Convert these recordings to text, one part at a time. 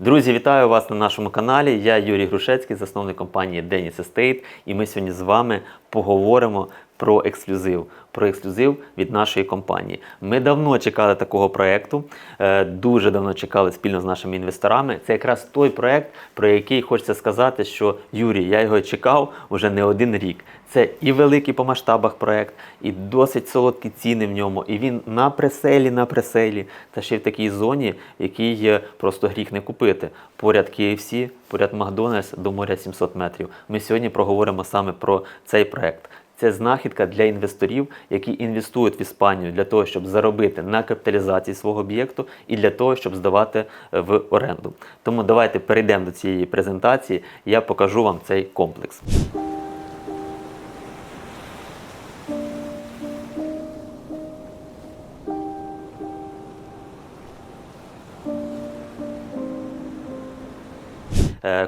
Друзі, вітаю вас на нашому каналі. Я Юрій Грушецький, засновник компанії Denis Estate. І ми сьогодні з вами поговоримо про ексклюзив. Про ексклюзив від нашої компанії. Ми давно чекали такого проєкту, е, дуже давно чекали спільно з нашими інвесторами. Це якраз той проєкт, про який хочеться сказати, що Юрій, я його чекав вже не один рік. Це і великий по масштабах проєкт, і досить солодкі ціни в ньому. І він на преселі, на преселі, та ще в такій зоні, який є просто гріх не купити. Поряд KFC, поряд Макдональдс до моря 700 метрів. Ми сьогодні проговоримо саме про цей проєкт. Це знахідка для інвесторів, які інвестують в Іспанію для того, щоб заробити на капіталізації свого об'єкту і для того, щоб здавати е, в оренду. Тому давайте перейдемо до цієї презентації. Я покажу вам цей комплекс.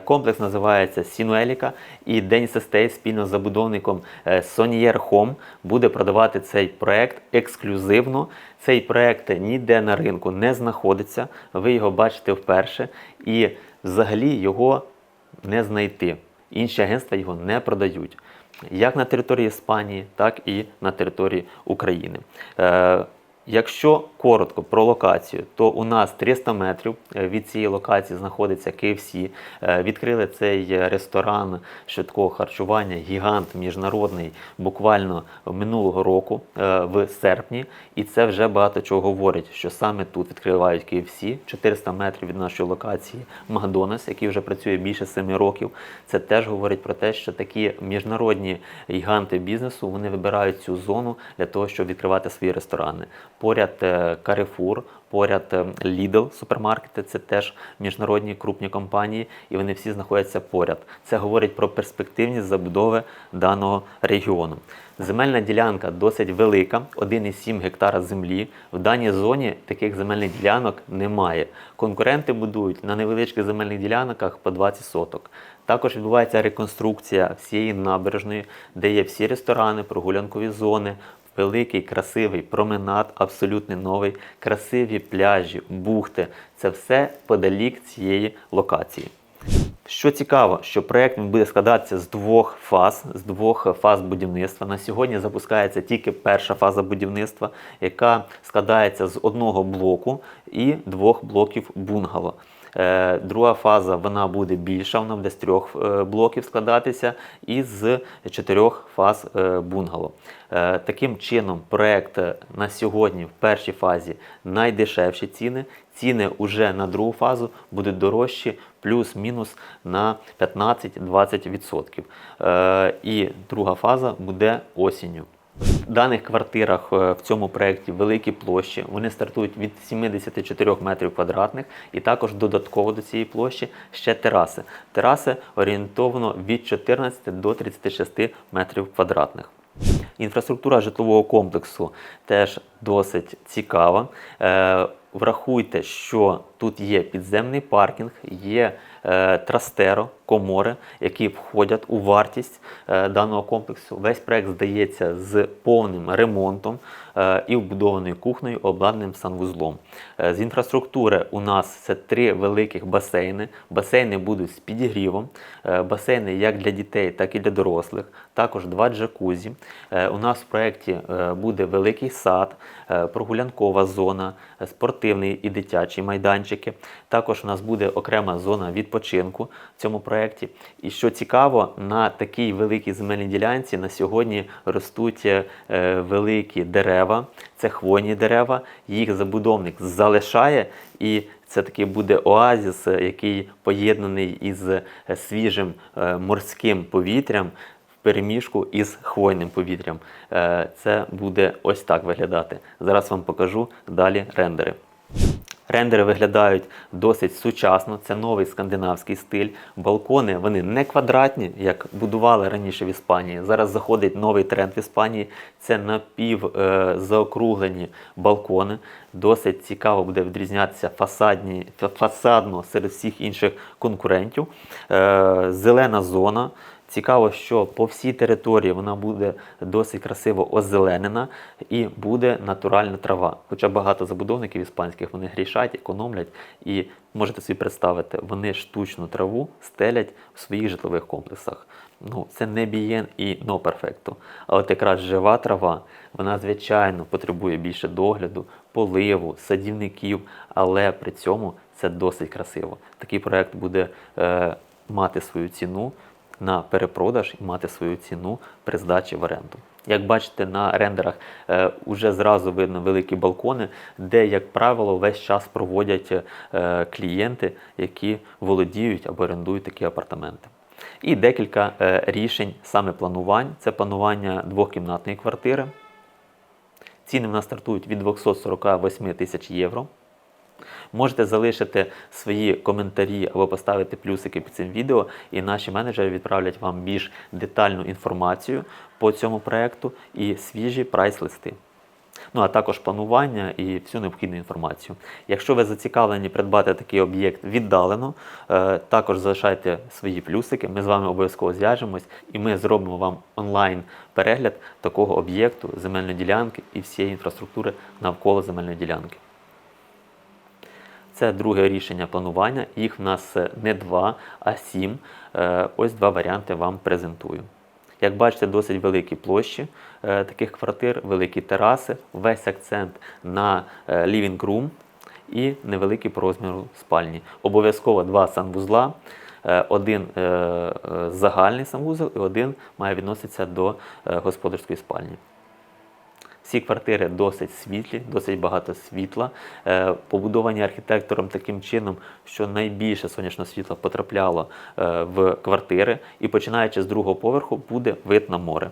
Комплекс називається Сінуеліка і Деніс Естейт спільно з забудовником е, Sonier Home буде продавати цей проект ексклюзивно. Цей проект ніде на ринку не знаходиться. Ви його бачите вперше, і взагалі його не знайти. Інші агентства його не продають. Як на території Іспанії, так і на території України. Е, Якщо коротко про локацію, то у нас 300 метрів е, від цієї локації знаходиться KFC. Е, Відкрили цей ресторан швидкого харчування, гігант міжнародний, буквально минулого року е, в серпні. І це вже багато чого говорить, що саме тут відкривають KFC, 400 метрів від нашої локації Макдональдс, який вже працює більше 7 років. Це теж говорить про те, що такі міжнародні гіганти бізнесу вони вибирають цю зону для того, щоб відкривати свої ресторани. Поряд е, Carrefour, поряд е, Lidl супермаркети, це теж міжнародні крупні компанії, і вони всі знаходяться поряд. Це говорить про перспективність забудови даного регіону. Земельна ділянка досить велика, 1,7 гектара землі. В даній зоні таких земельних ділянок немає. Конкуренти будують на невеличких земельних ділянках по 20 соток. Також відбувається реконструкція всієї набережної, де є всі ресторани, прогулянкові зони, великий красивий променад, абсолютно новий, красиві пляжі, бухти. Це все подалік цієї локації. Що цікаво, що проект буде складатися з двох фаз, з двох фаз будівництва. На сьогодні запускається тільки перша фаза будівництва, яка складається з одного блоку і двох блоків бунгало. Е, Друга фаза вона буде більша, вона буде з трьох е, блоків складатися і з чотирьох фаз е, бунгало. Таким чином, проект на сьогодні в першій фазі найдешевші ціни. Ціни вже на другу фазу будуть дорожчі плюс-мінус на 15-20%. Е, І друга фаза буде осінню. В даних квартирах е, в цьому проєкті великі площі. Вони стартують від 74 метрів квадратних, і також додатково до цієї площі ще тераси. Тераси орієнтовно від 14 до 36 метрів квадратних. Інфраструктура житлового комплексу теж досить цікава. Е, Врахуйте, що тут є підземний паркінг, є е, трастеро, комори, які входять у вартість е, даного комплексу. Весь проект здається з повним ремонтом е, і вбудованою кухнею, обладнаним санвузлом. Е, з інфраструктури у нас це три великих басейни. Басейни будуть з підігрівом, е, басейни як для дітей, так і для дорослих. Також два джакузі. Е, у нас в проєкті е, буде великий сад, е, прогулянкова зона, е, спортивний і дитячий майданчики. Також у нас буде окрема зона відпочинку в цьому проєкті. І що цікаво, на такій великій земельній ділянці на сьогодні ростуть е, великі дерева, це хвойні дерева. Їх забудовник залишає і це такий буде оазіс, е, який поєднаний із е, свіжим морським повітрям в переміжку із хвойним повітрям. Це буде ось так виглядати. Зараз вам покажу далі рендери. Рендери виглядають досить сучасно, це новий скандинавський стиль. Балкони вони не квадратні, як будували раніше в Іспанії. Зараз заходить новий тренд в Іспанії. Це напів е, балкони. Досить цікаво буде відрізнятися фасадні, фасадно серед всіх інших конкурентів. Е, зелена зона. Цікаво, що по всій території вона буде досить красиво озеленена і буде натуральна трава. Хоча багато забудовників іспанських вони грішать, економлять і можете собі представити, вони штучну траву стелять в своїх житлових комплексах. Ну, це не бієн і но перфекто. А от якраз жива трава, вона звичайно потребує більше догляду, поливу, садівників, але при цьому це досить красиво. Такий проект буде е, мати свою ціну на перепродаж і мати свою ціну при здачі в оренду. Як бачите, на рендерах е, уже зразу видно великі балкони, де, як правило, весь час проводять е, клієнти, які володіють або орендують такі апартаменти. І декілька е, рішень саме планувань. Це планування двохкімнатної квартири. Ціни в нас стартують від 248 тисяч євро. Можете залишити свої коментарі або поставити плюсики під цим відео, і наші менеджери відправлять вам більш детальну інформацію по цьому проекту і свіжі прайс-листи. Ну а також планування і всю необхідну інформацію. Якщо ви зацікавлені придбати такий об'єкт віддалено, е, також залишайте свої плюсики. Ми з вами обов'язково зв'яжемось і ми зробимо вам онлайн перегляд такого об'єкту, земельної ділянки і всієї інфраструктури навколо земельної ділянки. Це друге рішення планування. Їх в нас е, не два, а сім. Е, Ось два варіанти вам презентую. Як бачите, досить великі площі е, таких квартир, великі тераси, весь акцент на living room і невеликий по розміру спальні. Обов'язково два санвузла, один загальний санвузол і один має відноситися до господарської спальні. Всі квартири досить світлі, досить багато світла, е, побудовані архітектором таким чином, що найбільше сонячного світла потрапляло е, в квартири, і починаючи з другого поверху буде вид на море.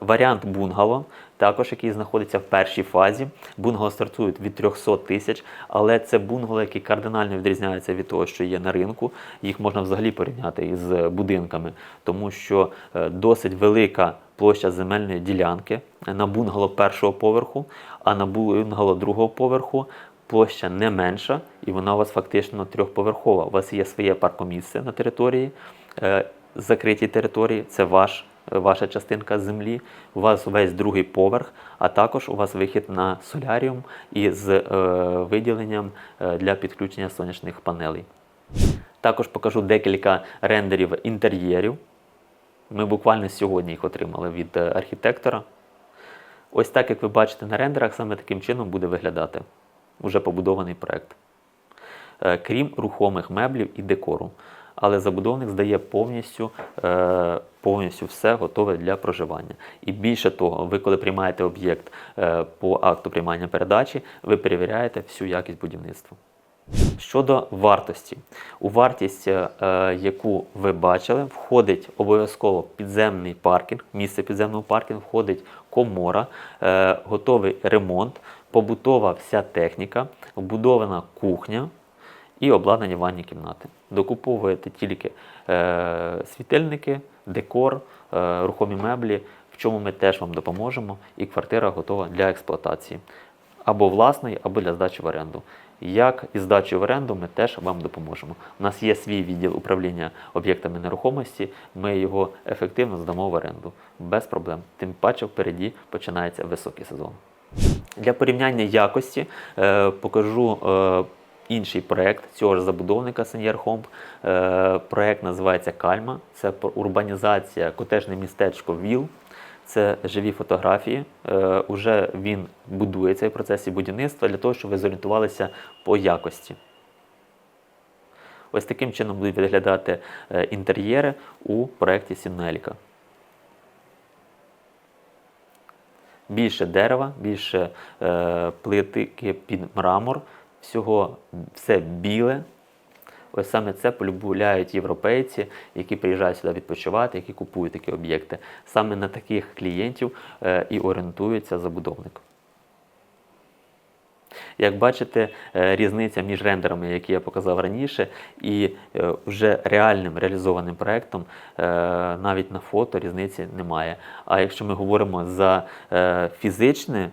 Варіант бунгало, також який знаходиться в першій фазі. Бунгало стартують від 300 тисяч, але це бунгало, які кардинально відрізняються від того, що є на ринку. Їх можна взагалі порівняти із будинками, тому що е, досить велика площа земельної ділянки на бунгало першого поверху, а на бунгало другого поверху площа не менша, і вона у вас фактично трьохповерхова. У вас є своє паркомісце на території, е, закритій території, це ваш. Ваша частинка землі, у вас весь другий поверх, а також у вас вихід на соляріум із е, виділенням е, для підключення сонячних панелей. Також покажу декілька рендерів інтер'єрів. Ми буквально сьогодні їх отримали від е, архітектора. Ось так, як ви бачите на рендерах, саме таким чином буде виглядати уже побудований проект. Крім рухомих меблів і декору. Але забудовник здає повністю, е, повністю все готове для проживання. І більше того, ви коли приймаєте об'єкт е, по акту приймання передачі, ви перевіряєте всю якість будівництва. Щодо вартості, у вартість, е, яку ви бачили, входить обов'язково підземний паркінг, місце підземного паркінгу, входить комора, е, готовий ремонт, побутова вся техніка, вбудована кухня і обладнання ванні кімнати. Докуповуєте тільки е, світильники, декор, е, рухомі меблі, в чому ми теж вам допоможемо, і квартира готова для експлуатації або власної, або для здачі в оренду. Як і здачі в оренду ми теж вам допоможемо. У нас є свій відділ управління об'єктами нерухомості, ми його ефективно здамо в оренду без проблем. Тим паче впереді починається високий сезон. Для порівняння якості е, покажу е, інший проект цього ж забудовника Senior Home. Е, проект називається Кальма. Це урбанізація котежне містечко ВІЛ. Це живі фотографії. Е, уже він будує цей процес і будівництва для того, щоб ви зорієнтувалися по якості. Ось таким чином будуть виглядати е, інтер'єри у проєкті Сімнеліка. Більше дерева, більше е, плитки під мрамор, всього все біле. Ось саме це полюбляють європейці, які приїжджають сюди відпочивати, які купують такі об'єкти. Саме на таких клієнтів е, і орієнтується забудовник. Як бачите, е, різниця між рендерами, які я показав раніше, і е, вже реальним реалізованим проектом е, навіть на фото різниці немає. А якщо ми говоримо за фізичне,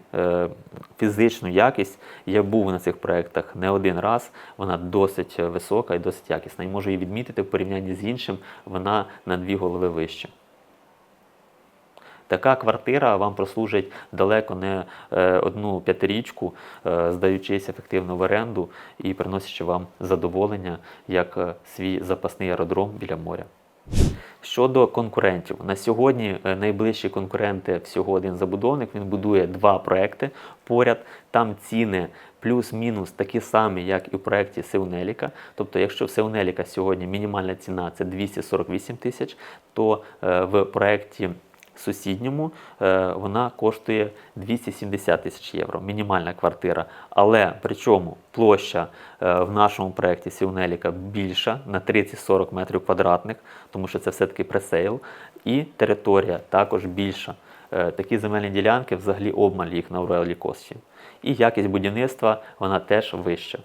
фізичну якість, я був на цих проектах не один раз. Вона досить висока і досить якісна. І можу її відмітити в порівнянні з іншим, вона на дві голови вища. Така квартира вам прослужить далеко не е, одну п'ятирічку, е, здаючись ефективно в оренду і приносячи вам задоволення як е, свій запасний аеродром біля моря. Щодо конкурентів, на сьогодні найближчі конкуренти всього один забудовник. Він будує два проекти поряд. Там ціни плюс-мінус такі самі, як і в проєкті Сеунеліка. Тобто, якщо в Сеунеліка сьогодні мінімальна ціна це 248 тисяч, то в проєкті сусідньому е, вона коштує 270 тисяч євро, мінімальна квартира. Але причому площа е, в нашому проєкті Сіунеліка більша на 30-40 метрів квадратних, тому що це все-таки пресейл, і територія також більша. Е, Такі земельні ділянки взагалі обмаль їх на Урелі Кості. І якість будівництва вона теж вища.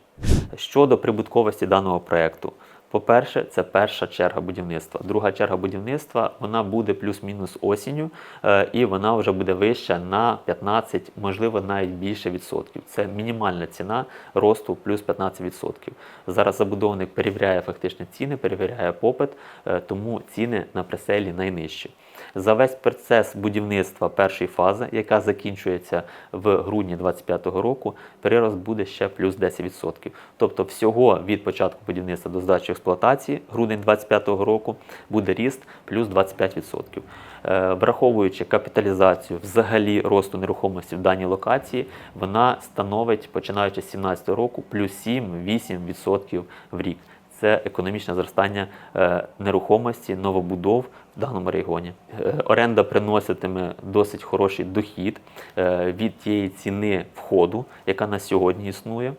Щодо прибутковості даного проєкту, по-перше, це перша черга будівництва. Друга черга будівництва вона буде плюс-мінус осінню, е, і вона вже буде вища на 15, можливо, навіть більше відсотків. Це мінімальна ціна росту плюс 15 відсотків. Зараз забудовник перевіряє фактично ціни, перевіряє попит, е, тому ціни на преселі найнижчі. За весь процес будівництва першої фази, яка закінчується в грудні 2025 року, прирост буде ще плюс 10%. Тобто всього від початку будівництва до здачі експлуатації грудень 2025 року буде ріст плюс 25%. Е, Враховуючи капіталізацію взагалі росту нерухомості в даній локації, вона становить, починаючи з 2017 року, плюс 7-8% в рік. Це економічне зростання е, нерухомості, новобудов даному регіоні. Е, Оренда приноситиме досить хороший дохід е, від тієї ціни входу, яка на сьогодні існує.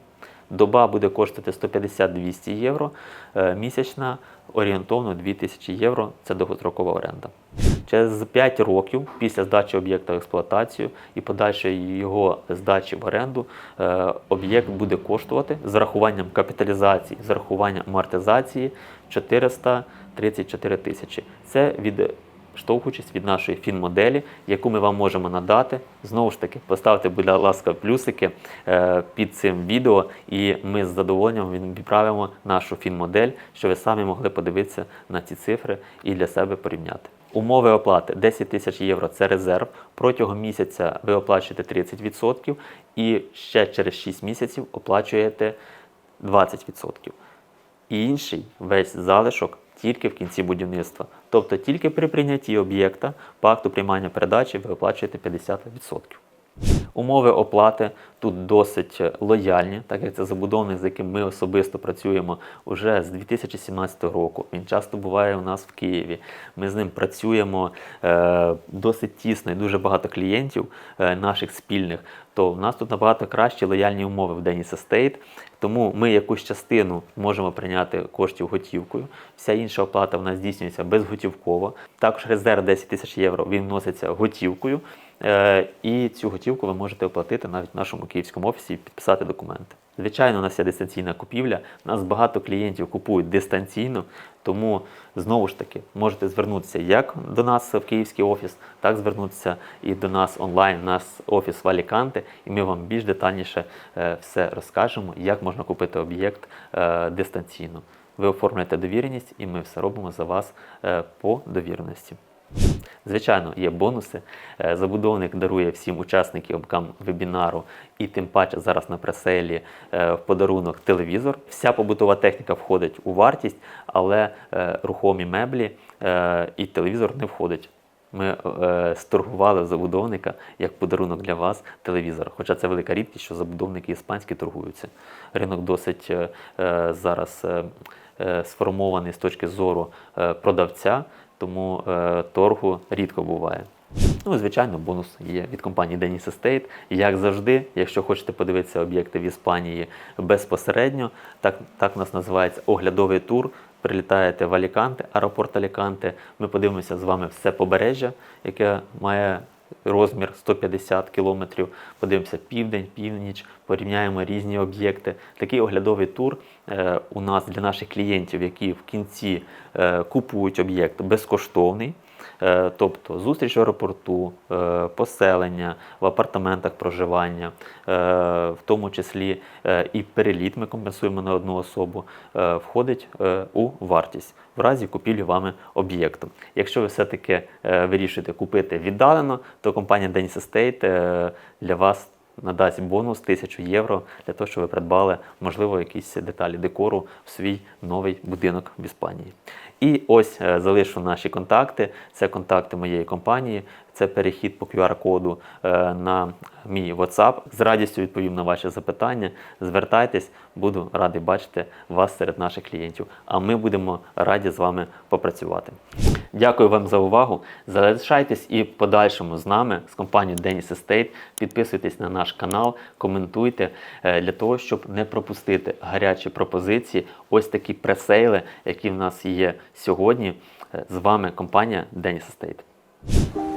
Доба буде коштувати 150-200 євро, е, місячна орієнтовно 2000 євро це довгострокова оренда. Через 5 років після здачі об'єкта в експлуатацію і подальшої його здачі в оренду об'єкт буде коштувати з рахуванням капіталізації, з рахуванням амортизації 434 тисячі. Це від штовхуючись від нашої фінмоделі, яку ми вам можемо надати. Знову ж таки, поставте, будь ласка, плюсики е, під цим відео, і ми з задоволенням відправимо нашу фінмодель, щоб ви самі могли подивитися на ці цифри і для себе порівняти. Умови оплати 10 тисяч євро це резерв. Протягом місяця ви оплачуєте 30% і ще через 6 місяців оплачуєте 20%. І інший весь залишок тільки в кінці будівництва. Тобто тільки при прийнятті об'єкта по акту приймання передачі ви оплачуєте 50%. Умови оплати тут досить лояльні, так як це забудовник, з яким ми особисто працюємо уже з 2017 року. Він часто буває у нас в Києві. Ми з ним працюємо е, досить тісно і дуже багато клієнтів е, наших спільних. То в нас тут набагато кращі лояльні умови в Деніс Estate, тому ми якусь частину можемо прийняти коштів готівкою. Вся інша оплата в нас здійснюється безготівково. Також резерв 10 тисяч євро він вноситься готівкою. Е, І цю готівку ви можете оплатити навіть в нашому київському офісі і підписати документи. Звичайно, у нас є дистанційна купівля. У нас багато клієнтів купують дистанційно, тому знову ж таки можете звернутися як до нас в київський офіс, так звернутися і до нас онлайн, в наш офіс в Аліканте, і ми вам більш детальніше е, все розкажемо, як можна купити об'єкт е, дистанційно. Ви оформлюєте довіреність, і ми все робимо за вас по довіреності. Звичайно, є бонуси. Е, Забудовник дарує всім учасникам вебінару і тим паче зараз на преселі е, в подарунок телевізор. Вся побутова техніка входить у вартість, але е, рухомі меблі і телевізор не входить. Ми е, сторгували забудовника як подарунок для вас телевізор. Хоча це велика рідкість, що забудовники іспанські торгуються. Ринок досить е, зараз е, сформований з точки зору е, продавця, тому е, торгу рідко буває. Ну, і, звичайно, бонус є від компанії Denis Estate. Як завжди, якщо хочете подивитися об'єкти в Іспанії безпосередньо, так, так у нас називається оглядовий тур. Прилітаєте в Аліканте, аеропорт Аліканте. Ми подивимося з вами все побережжя, яке має розмір 150 кілометрів. Подивимося південь, північ, порівняємо різні об'єкти. Такий оглядовий тур е, у нас для наших клієнтів, які в кінці е, купують об'єкт безкоштовний. Е, Тобто зустріч в аеропорту, е, поселення в апартаментах проживання, е, в тому числі і переліт ми компенсуємо на одну особу, входить у вартість в разі купівлі вами об'єкту. Якщо ви все-таки вирішуєте купити віддалено, то компанія Denis Estate для вас надасть бонус 1000 євро для того, щоб ви придбали, можливо, якісь деталі декору в свій новий будинок в Іспанії. І ось е, залишу наші контакти. Це контакти моєї компанії, це перехід по QR-коду е, на мій WhatsApp. З радістю відповім на ваші запитання. Звертайтесь, буду радий бачити вас серед наших клієнтів. А ми будемо раді з вами попрацювати. Дякую вам за увагу. Залишайтесь і в подальшому з нами, з компанією Denis Estate. Підписуйтесь на наш канал, коментуйте е, для того, щоб не пропустити гарячі пропозиції. Ось такі пресейли, які в нас є сьогодні. Е, З вами компанія Denis Estate.